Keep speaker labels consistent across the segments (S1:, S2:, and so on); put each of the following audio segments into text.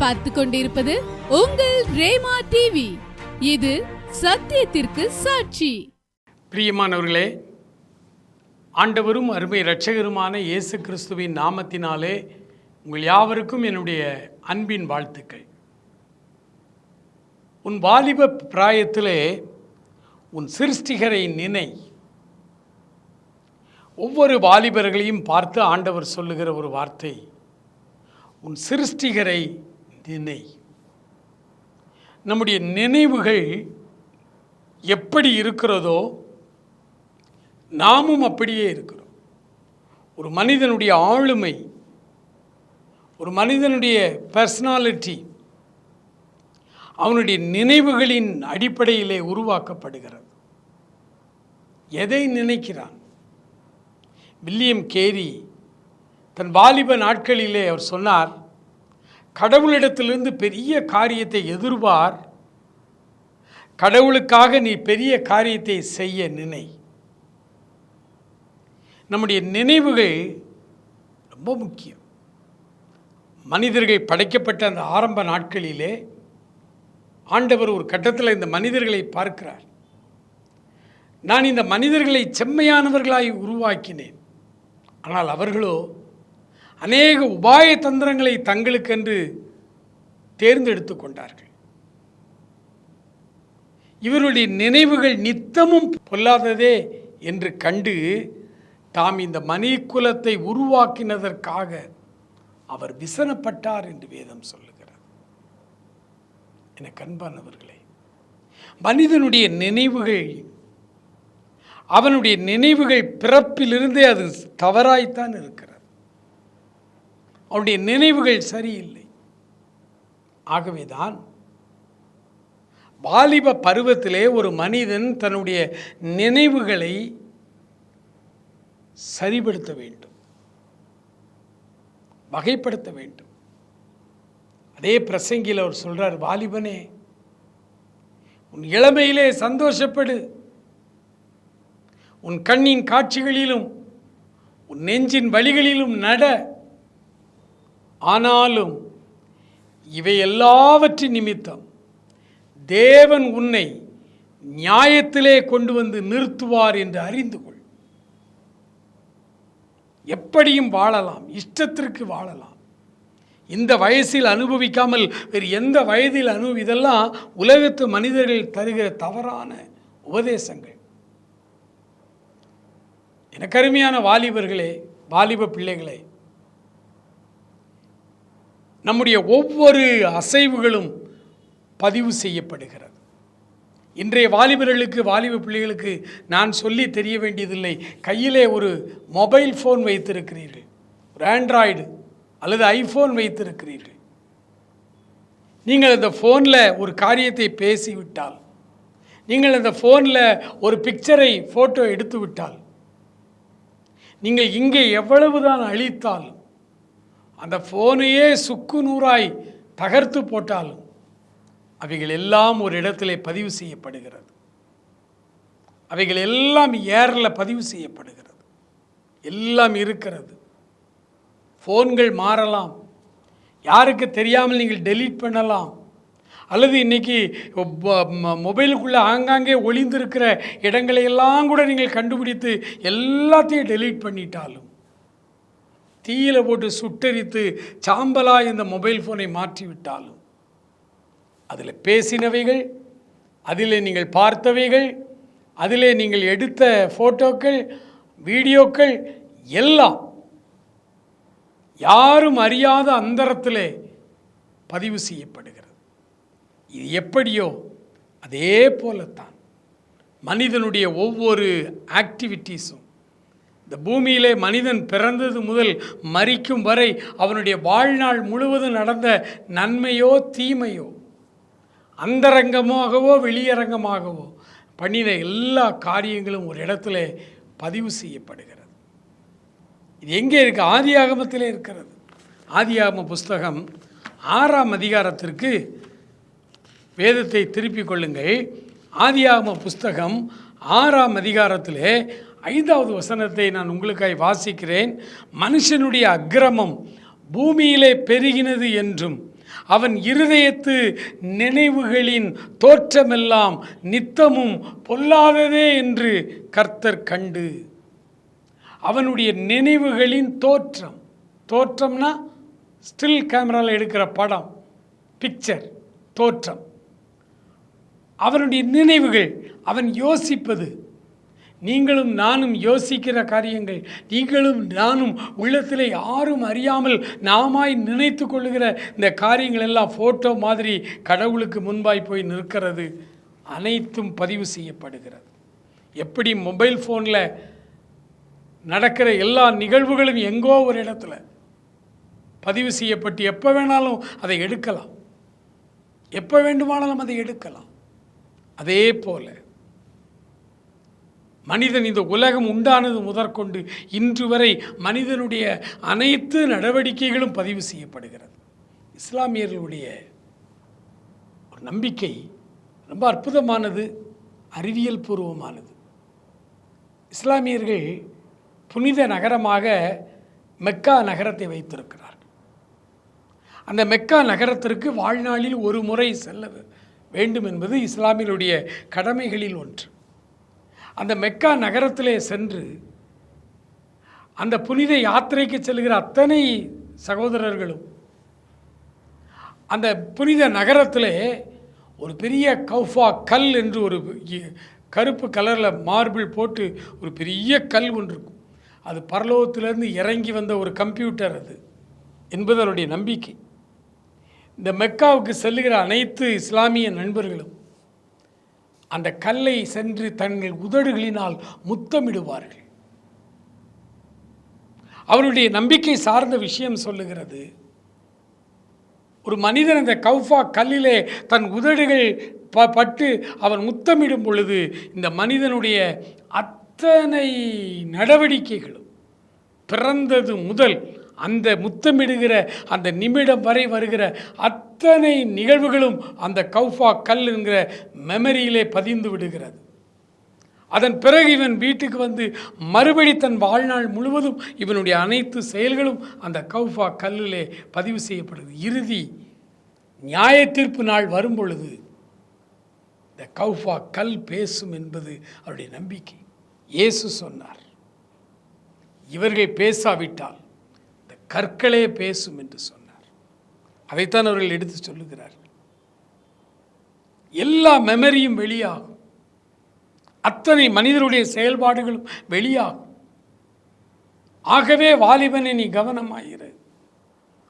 S1: பார்த்து கொண்டிருப்பது உங்கள் ரேமா டிவி இது சத்தியத்திற்கு சாட்சி.
S2: பிரியமானவர்களே ஆண்டவரும் அருமை இரட்சகருமான இயேசு கிறிஸ்துவின் நாமத்தினாலே உங்கள் யாவருக்கும் என்னுடைய அன்பின் வாழ்த்துக்கள். உன் வாலிப பிராயத்திலே உன் சிருஷ்டிகரை நினை. ஒவ்வொரு வாலிபர்களையும் பார்த்து ஆண்டவர் சொல்லுகிற ஒரு வார்த்தை உன் சிருஷ்டிகரை நினை. நம்முடைய நினைவுகள் எப்படி இருக்கிறதோ நாமும் அப்படியே இருக்கிறோம். ஒரு மனிதனுடைய ஆளுமை ஒரு மனிதனுடைய பர்சனாலிட்டி அவனுடைய நினைவுகளின் அடிப்படையிலே உருவாக்கப்படுகிறது. எதை நினைக்கிறான்? வில்லியம் கேரி தன் வாலிப நாட்களிலே அவர் சொன்னார் கடவுளிடத்திலிருந்து பெரிய காரியத்தை எதிர்பார் கடவுளுக்காக நீ பெரிய காரியத்தை செய்ய நினை. நம்முடைய நினைவுகள் ரொம்ப முக்கியம். மனிதர்கள் படைக்கப்பட்ட அந்த ஆரம்ப நாட்களிலே ஆண்டவர் ஒரு கட்டத்தில் இந்த மனிதர்களை பார்க்கிறார். நான் இந்த மனிதர்களை செம்மையானவர்களாய் உருவாக்கினேன். ஆனால் அவர்களோ அநேக உபாய தந்திரங்களை தங்களுக்கென்று தேர்ந்தெடுத்து கொண்டார்கள். இவருடைய நினைவுகள் நித்தமும் பொல்லாததே என்று கண்டு தாம் இந்த மணிக்குலத்தை உருவாக்கினதற்காக அவர் விசனப்பட்டார் என்று வேதம் சொல்லுகிறார் என கண்பானவர்களே மனிதனுடைய நினைவுகள் அவனுடைய நினைவுகள் பிறப்பிலிருந்தே அது தவறாய்த்தான் இருக்கிறது. அவருடைய நினைவுகள் சரியில்லை. ஆகவேதான் வாலிப பருவத்திலே ஒரு மனிதன் தன்னுடைய நினைவுகளை சரிப்படுத்த வேண்டும். வகைப்படுத்த வேண்டும். அதே பிரசங்கியில் அவர் சொல்றார் வாலிபனே உன் இளமையிலே சந்தோஷப்படு. உன் கண்ணின் காட்சிகளிலும் உன் நெஞ்சின் வழிகளிலும் நட. ஆனாலும் இவை எல்லாவற்றின் நிமித்தம் தேவன் உன்னை நியாயத்திலே கொண்டு வந்து நிறுத்துவார் என்று அறிந்து கொள். எப்படியும் வாழலாம் இஷ்டத்திற்கு வாழலாம். இந்த வயசில் அனுபவிக்காமல் வேறு எந்த வயதில் அனு இதெல்லாம் உலகத்து மனிதர்கள் தருகிற தவறான உபதேசங்கள். எனக்கு அருமையான வாலிபர்களே வாலிப பிள்ளைகளே நம்முடைய ஒவ்வொரு அசைவுகளும் பதிவு செய்யப்படுகிறது. இன்றைய வாலிபர்களுக்கு வாலிப பிள்ளைகளுக்கு நான் சொல்லி தெரிய வேண்டியதில்லை. கையிலே ஒரு மொபைல் ஃபோன் வைத்திருக்கிறீர்கள். ஒரு ஆண்ட்ராய்டு அல்லது ஐஃபோன் வைத்திருக்கிறீர்கள். நீங்கள் அந்த ஃபோனில் ஒரு காரியத்தை பேசிவிட்டால் நீங்கள் அந்த ஃபோனில் ஒரு பிக்சரை ஃபோட்டோ எடுத்து விட்டால் நீங்கள் இங்கே எவ்வளவுதான் அழித்தாலும் அந்த ஃபோனையே சுக்கு நூறாய் தகர்த்து போட்டாலும் அவைகள் எல்லாம் ஒரு இடத்திலே பதிவு செய்யப்படுகிறது. அவைகள் எல்லாம் ஏரில் பதிவு செய்யப்படுகிறது. எல்லாம் இருக்கிறது. ஃபோன்கள் மாறலாம். யாருக்கு தெரியாமல் நீங்கள் டெலீட் பண்ணலாம். அல்லது இன்றைக்கி மொபைலுக்குள்ளே ஆங்காங்கே ஒளிந்திருக்கிற இடங்களை எல்லாம் கூட நீங்கள் கண்டுபிடித்து எல்லாத்தையும் டெலீட் பண்ணிட்டாலும் தீயில போட்டு சுட்டரித்து சாம்பலாக இந்த மொபைல் ஃபோனை மாற்றிவிட்டாலும் அதில் பேசினவைகள் அதில் நீங்கள் பார்த்தவைகள் அதில் நீங்கள் எடுத்த ஃபோட்டோக்கள் வீடியோக்கள் எல்லாம் யாரும் அறியாத அந்தரத்திலே பதிவு செய்யப்படுகிறது. இது எப்படியோ அதே போலத்தான். மனிதனுடைய ஒவ்வொரு ஆக்டிவிட்டீஸும் இந்த பூமியிலே மனிதன் பிறந்தது முதல் மறிக்கும் வரை அவனுடைய வாழ்நாள் முழுவதும் நடந்த நன்மையோ தீமையோ அந்தரங்கமாகவோ வெளியரங்கமாகவோ பண்ணின எல்லா காரியங்களும் ஒரு இடத்துல பதிவு செய்யப்படுகிறது. இது எங்கே இருக்கு? ஆதி ஆகமத்திலே இருக்கிறது. ஆதி ஆகம புஸ்தகம் ஆறாம் அதிகாரத்திற்கு வேதத்தை திருப்பிக் கொள்ளுங்கள். ஆதி ஆகம புஸ்தகம் ஆறாம் அதிகாரத்திலே ஐந்தாவது வசனத்தை நான் உங்களுக்காய் வாசிக்கிறேன். மனுஷனுடைய அக்கிரமம் பூமியிலே பெருகினது என்றும் அவன் இருதயத்து நினைவுகளின் தோற்றமெல்லாம் நித்தமும் பொல்லாததே என்று கர்த்தர் கண்டு. அவனுடைய நினைவுகளின் தோற்றம் தோற்றம்னா ஸ்டில் கேமராவில் எடுக்கிற படம் பிக்சர் தோற்றம். அவனுடைய நினைவுகள் அவன் யோசிப்பது நீங்களும் நானும் யோசிக்கிற காரியங்கள் நீங்களும் நானும் உள்ளத்தில் யாரும் அறியாமல் நாமாய் நினைத்து கொள்ளுகிற இந்த காரியங்கள் எல்லாம் ஃபோட்டோ மாதிரி கடவுளுக்கு முன்பாய் போய் நிற்கிறது. அனைத்தும் பதிவு செய்யப்படுகிறது. எப்படி மொபைல் ஃபோனில் நடக்கிற எல்லா நிகழ்வுகளும் எங்கோ ஒரு இடத்துல பதிவு செய்யப்பட்டு எப்போ வேணாலும் அதை எடுக்கலாம். எப்போ வேண்டுமானாலும் அதை எடுக்கலாம். அதே போல் மனிதன் இந்த உலகம் உண்டானது முதற்கொண்டு இன்று வரை மனிதனுடைய அனைத்து நடவடிக்கைகளும் பதிவு செய்யப்படுகிறது. இஸ்லாமியர்களுடைய ஒரு நம்பிக்கை ரொம்ப அற்புதமானது அறிவியல் பூர்வமானது. இஸ்லாமியர்கள் புனித நகரமாக மெக்கா நகரத்தை வைத்திருக்கிறார்கள். அந்த மெக்கா நகரத்திற்கு வாழ்நாளில் ஒரு முறை செல்ல வேண்டும் என்பது இஸ்லாமியருடைய கடமைகளில் ஒன்று. அந்த மெக்கா நகரத்திலே சென்று அந்த புனித யாத்திரைக்கு செல்கிற அத்தனை சகோதரர்களும் அந்த புனித நகரத்திலே ஒரு பெரிய கௌஃபா கல் என்று ஒரு கருப்பு கலரில் மார்பிள் போட்டு ஒரு பெரிய கல் ஒன்று இருக்கும். அது பரலோகத்திலேருந்து இறங்கி வந்த ஒரு கம்ப்யூட்டர் அது என்பது அவருடைய நம்பிக்கை. இந்த மெக்காவுக்கு செல்லுகிற அனைத்து இஸ்லாமிய நண்பர்களும் அந்த கல்லை சென்று தங்கள் உதடுகளினால் முத்தமிடுவார்கள். அவருடைய நம்பிக்கை சார்ந்த விஷயம் சொல்லுகிறது. ஒரு மனிதன் அந்த கௌஃபா கல்லிலே தன் உதடுகள் ப பட்டு அவன் முத்தமிடும் பொழுது இந்த மனிதனுடைய அத்தனை நடவடிக்கைகளும் பிறந்தது முதல் அந்த முத்தமிடுகிற அந்த நிமிடம் வரை வருகிற அத்தனை நிகழ்வுகளும் அந்த கௌஃபா கல் என்கிற மெமரியிலே பதிந்து விடுகிறது. அதன் பிறகு இவன் வீட்டுக்கு வந்து மறுபடி தன் வாழ்நாள் முழுவதும் இவனுடைய அனைத்து செயல்களும் அந்த கௌஃபா கல்லிலே பதிவு செய்யப்படுது. இறுதி நியாய தீர்ப்பு நாள் வரும் பொழுது இந்த கௌஃபா கல் பேசும் என்பது அவருடைய நம்பிக்கை. இயேசு சொன்னார் இவர்கள் பேசாவிட்டால் கற்களே பேசும் என்று சொன்னார். அதைத்தான் அவர்கள் எடுத்து சொல்லுகிறார்கள் எல்லா மெமரியும் வெளியாகும். அத்தனை மனிதருடைய செயல்பாடுகளும் வெளியாகும். ஆகவே வாலிபனை நீ கவனமாயிரு.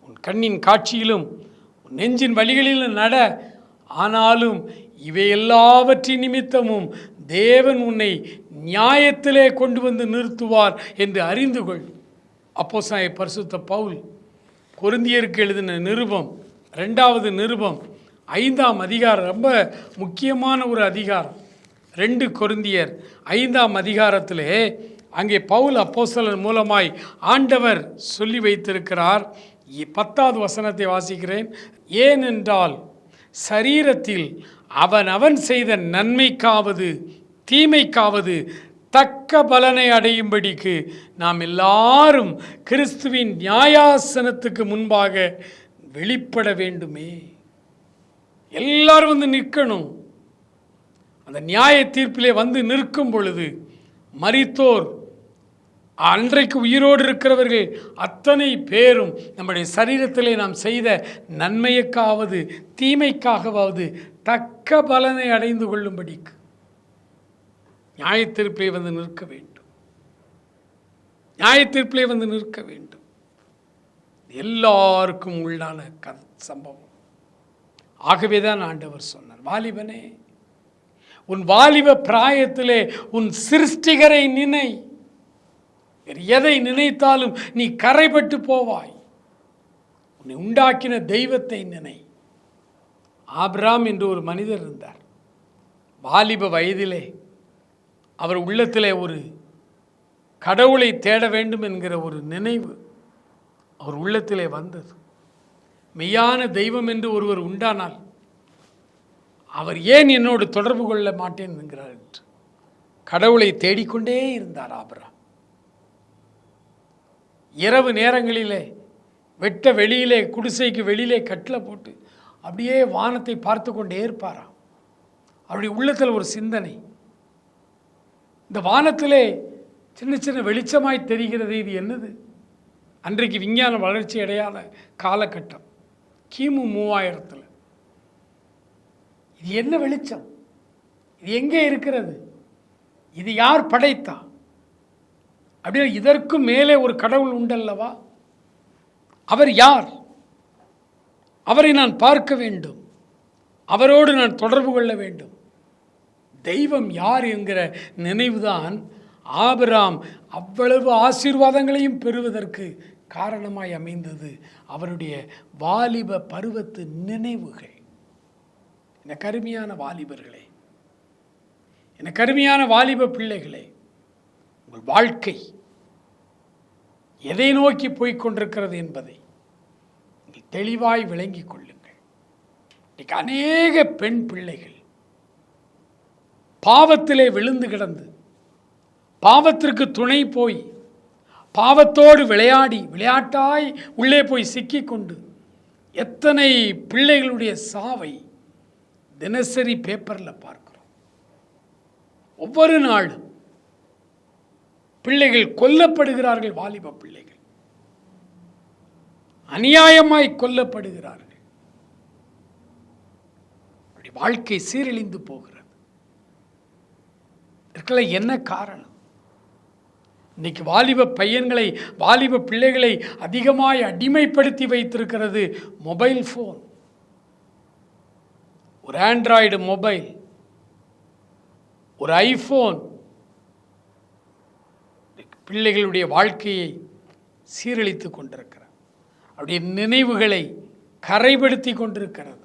S2: உன் கண்ணின் காட்சியிலும் உன் நெஞ்சின் வழிகளிலும் நட. ஆனாலும் இவை எல்லாவற்றின் நிமித்தமும் தேவன் உன்னை நியாயத்திலே கொண்டு வந்து நிறுத்துவார் என்று அறிந்து கொள். அப்போ பரிசுத்த பவுல் கொருந்தியருக்கு எழுதின நிருபம் ரெண்டாவது நிருபம் ஐந்தாம் அதிகாரம் ரொம்ப முக்கியமான ஒரு அதிகாரம். ரெண்டு கொருந்தியர் ஐந்தாம் அதிகாரத்திலே அங்கே பவுல் அப்போசலன் மூலமாய் ஆண்டவர் சொல்லி வைத்திருக்கிறார். பத்தாவது வசனத்தை வாசிக்கிறேன். ஏனென்றால் சரீரத்தில் அவன் அவன் செய்த நன்மைக்காவது தீமைக்காவது தக்க பலனை அடையும்படிக்கு நாம் எல்லாரும் கிறிஸ்துவின் நியாயாசனத்துக்கு முன்பாக வெளிப்பட வேண்டுமே. எல்லாரும் வந்து நிற்கணும். அந்த நியாய தீர்ப்பிலே வந்து நிற்கும் பொழுது மறித்தோர் அன்றைக்கு உயிரோடு இருக்கிறவர்கள் அத்தனை பேரும் நம்முடைய சரீரத்திலே நாம் செய்த நன்மையக்காவது தீமைக்காகவாவது தக்க பலனை அடைந்து கொள்ளும்படிக்கு நியாயத்தீர்ப்பிலே வந்து நிற்க வேண்டும். நியாயத்தீர்ப்பிலே வந்து நிற்க வேண்டும். எல்லாருக்கும் உள்ளான க சம்பவம். ஆகவே தான் ஆண்டவர் சொன்னார் வாலிபனே உன் வாலிப பிராயத்திலே உன் சிருஷ்டிகரை நினை. வேறு எதை நினைத்தாலும் நீ கரைபட்டு போவாய். உன்னை உண்டாக்கின தெய்வத்தை நினை. ஆப்ராம் என்று ஒரு மனிதர் இருந்தார். வாலிப வயதிலே அவர் உள்ளத்திலே ஒரு கடவுளை தேட வேண்டும் என்கிற ஒரு நினைவு அவர் உள்ளத்திலே வந்தது. மெய்யான தெய்வம் என்று ஒருவர் உண்டானால் அவர் ஏன் என்னோடு தொடர்பு கொள்ள மாட்டேன் என்கிறார் என்று. கடவுளை தேடிக்கொண்டே இருந்தார் ஆபரா இரவு நேரங்களிலே வெட்ட வெளியிலே குடிசைக்கு வெளியிலே கட்டில் போட்டு அப்படியே வானத்தை பார்த்து கொண்டே இருப்பாராம். அவருடைய உள்ளத்தில் ஒரு சிந்தனை இந்த வானத்திலே சின்ன சின்ன வெளிச்சமாய் தெரிகிறது. இது என்னது? அன்றைக்கு விஞ்ஞான வளர்ச்சி அடையாத காலகட்டம். கிமு மூவாயிரத்தில். இது என்ன வெளிச்சம்? இது எங்கே இருக்கிறது? இது யார் படைத்தா? அப்படியே இதற்கும் மேலே ஒரு கடவுள் உண்டல்லவா? அவர் யார்? அவரை நான் பார்க்க வேண்டும். அவரோடு நான் தொடர்பு கொள்ள வேண்டும். தெய்வம் யார் என்கிற நினைவுதான் ஆபிராம் அவ்வளவு ஆசீர்வாதங்களையும் பெறுவதற்கு காரணமாய் அமைந்தது. அவருடைய வாலிப பருவத்து நினைவுகள். இந்த கருமையான வாலிபர்களே. என கருமையான வாலிப பிள்ளைகளே. உங்கள் வாழ்க்கை எதை நோக்கி போய்கொண்டிருக்கிறது என்பதை நீங்கள் தெளிவாய் விளங்கிக் கொள்ளுங்கள். இன்னைக்கு அநேக பெண் பிள்ளைகள் பாவத்திலே விழுந்து கிடந்து பாவத்திற்கு துணை போய் பாவத்தோடு விளையாடி விளையாட்டாய் உள்ளே போய் சிக்கிக்கொண்டு எத்தனை பிள்ளைகளுடைய சாவை தினசரி பேப்பரில் பார்க்கிறோம். ஒவ்வொரு நாளும் பிள்ளைகள் கொல்லப்படுகிறார்கள் வாலிப பிள்ளைகள். அநியாயமாய் கொல்லப்படுகிறார்கள். அப்படி வாழ்க்கை சீரழிந்து போகிறது. இருக்கல என்ன காரணம்? இன்னைக்கு வாலிப பையன்களை வாலிப பிள்ளைகளை அதிகமாய் அடிமைப்படுத்தி வைத்திருக்கிறது மொபைல் ஃபோன். ஒரு ஆண்ட்ராய்டு மொபைல் ஒரு ஐஃபோன். பிள்ளைகளுடைய வாழ்க்கையை சீரழித்து கொண்டிருக்கிறார் அவருடைய நினைவுகளை கரைப்படுத்தி கொண்டிருக்கிறது.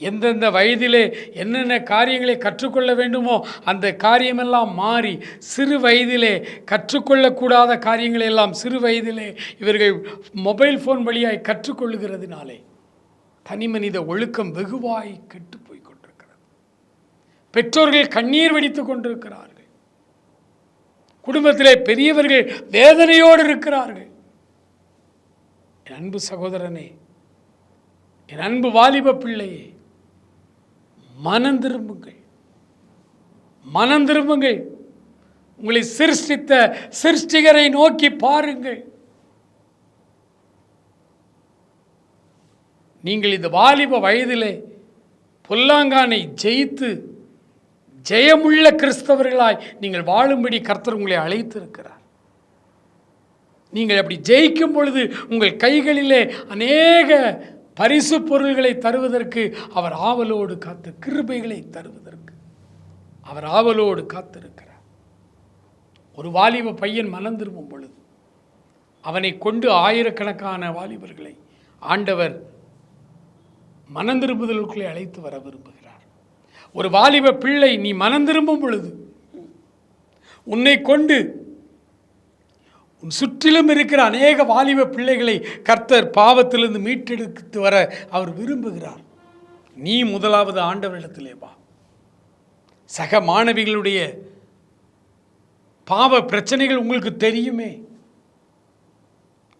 S2: எந்தெந்த வயதிலே என்னென்ன காரியங்களை கற்றுக்கொள்ள வேண்டுமோ அந்த காரியமெல்லாம் மாறி சிறு வயதிலே கற்றுக்கொள்ளக்கூடாத காரியங்களை எல்லாம் சிறு வயதிலே இவர்கள் மொபைல் ஃபோன் வழியாய் கற்றுக்கொள்ளுகிறதுனாலே தனி மனித ஒழுக்கம் வெகுவாய் கெட்டு போய் கொண்டிருக்கிறது. பெற்றோர்கள் கண்ணீர் வெடித்து கொண்டிருக்கிறார்கள். குடும்பத்திலே பெரியவர்கள் வேதனையோடு இருக்கிறார்கள். என் அன்பு சகோதரனே என் அன்பு வாலிப பிள்ளையே மனம் திரும்புங்கள். மனம் திரும்புங்கள். உங்களை சிருஷ்டித்த சிருஷ்டிகரை நோக்கி பாருங்கள். நீங்கள் இந்த வாலிப வயதிலே புல்லாங்கானை ஜெயித்து ஜெயமுள்ள கிறிஸ்தவர்களாய் நீங்கள் வாழும்படி கர்த்தர் உங்களை அழைத்திருக்கிறார். நீங்கள் அப்படி ஜெயிக்கும் பொழுது உங்கள் கைகளிலே அநேக பரிசு பொருள்களை தருவதற்கு அவர் ஆவலோடு காத்து கிருபைகளை தருவதற்கு. அவர் ஆவலோடு காத்திருக்கிறார். ஒரு வாலிப பையன் மனம் திரும்பும் பொழுது அவனை கொண்டு ஆயிரக்கணக்கான வாலிபர்களை ஆண்டவர் மனம் திரும்புதலுக்குள்ளே அழைத்து வர விரும்புகிறார். ஒரு வாலிப பிள்ளை நீ மனம் திரும்பும் பொழுது உன்னை கொண்டு உன் சுற்றிலும் இருக்கிற அநேக வாலிப பிள்ளைகளை கர்த்தர் பாவத்திலிருந்து மீட்டெடுத்து வர அவர் விரும்புகிறார். நீ முதலாவது ஆண்டவரிடத்திலே வா. சக மாணவிகளுடைய பாவ பிரச்சனைகள் உங்களுக்கு தெரியுமே.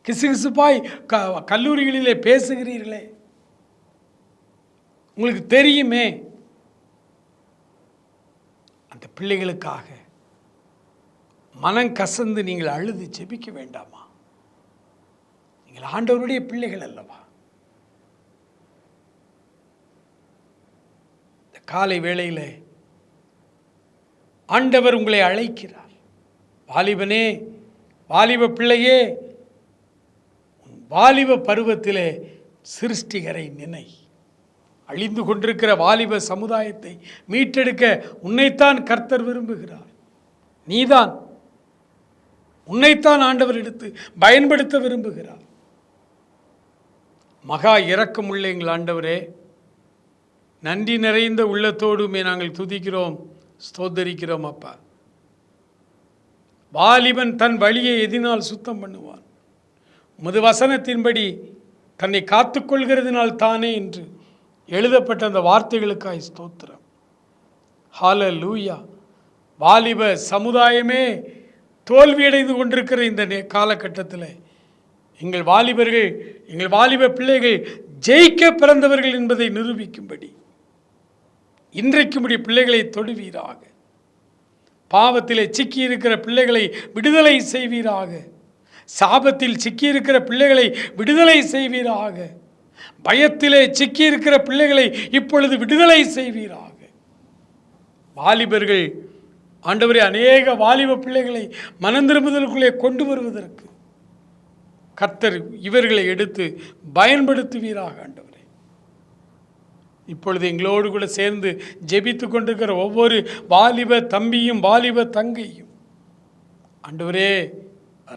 S2: கிசுகிசுப்பாய் க கல்லூரிகளிலே பேசுகிறீர்களே. உங்களுக்கு தெரியுமே. அந்த பிள்ளைகளுக்காக மனம் கசந்து நீங்கள் அழுது ஜெபிக்க வேண்டாமா? நீங்கள் ஆண்டவருடைய பிள்ளைகள் அல்லவா? இந்த காலை வேளையில் ஆண்டவர் உங்களை அழைக்கிறார். வாலிபனே வாலிப பிள்ளையே வாலிப பருவத்திலே சிருஷ்டிகரை நினை. அழிந்து கொண்டிருக்கிற வாலிப சமுதாயத்தை மீட்டெடுக்க உன்னைத்தான் கர்த்தர் விரும்புகிறார். நீதான் உன்னைத்தான் ஆண்டவர் எடுத்து பயன்படுத்த விரும்புகிறார். மகா இரக்கமுள்ள எங்கள் ஆண்டவரே நன்றி நிறைந்த உள்ளத்தோடுமே நாங்கள் துதிக்கிறோம் ஸ்தோத்தரிக்கிறோம் அப்பா. வாலிபன் தன் வழியை எதினால் சுத்தம் பண்ணுவான். முது வசனத்தின்படி தன்னை காத்துக்கொள்கிறதுனால் தானே என்று எழுதப்பட்ட அந்த வார்த்தைகளுக்காய் ஸ்தோத்திரம். ஹால லூயா வாலிப சமுதாயமே தோல்வியடைந்து கொண்டிருக்கிற இந்த நே- காலகட்டத்தில் எங்கள் வாலிபர்கள் எங்கள் வாலிப பிள்ளைகள் ஜெயிக்க பிறந்தவர்கள் என்பதை நிரூபிக்கும்படி இன்றைக்கும் உடைய பிள்ளைகளை தொடுவீராக. பாவத்திலே சிக்கியிருக்கிற பிள்ளைகளை விடுதலை செய்வீராக. சாபத்தில் சிக்கியிருக்கிற பிள்ளைகளை விடுதலை செய்வீராக. பயத்திலே சிக்கியிருக்கிற பிள்ளைகளை இப்பொழுது விடுதலை செய்வீராக. வாலிபர்கள் ஆண்டவரே அநேக வாலிப பிள்ளைகளை மனந்திரும்புதலுக்குள்ளே கொண்டு வருவதற்கு கர்த்தர் இவர்களை எடுத்து பயன்படுத்துவீராக ஆண்டவரே. இப்பொழுது எங்களோடு கூட சேர்ந்து ஜெபித்து கொண்டிருக்கிற ஒவ்வொரு வாலிப தம்பியும் வாலிப தங்கையும் ஆண்டவரே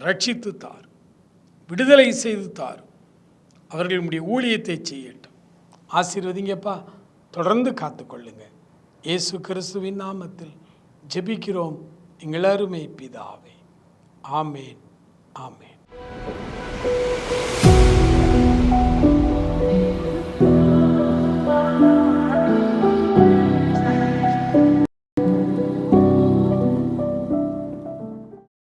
S2: ரட்சித்து தார் விடுதலை செய்து தார் அவர்களுடைய ஊழியத்தை செய்யட்டும். ஆசீர்வதிங்கப்பா. தொடர்ந்து காத்துக்கொள்ளுங்க. இயேசு கிறிஸ்துவின் நாமத்தில் ஜெபிக்கிறோம். எங்கள் அருமை பிதாவே. ஆமேன். ஆமேன்.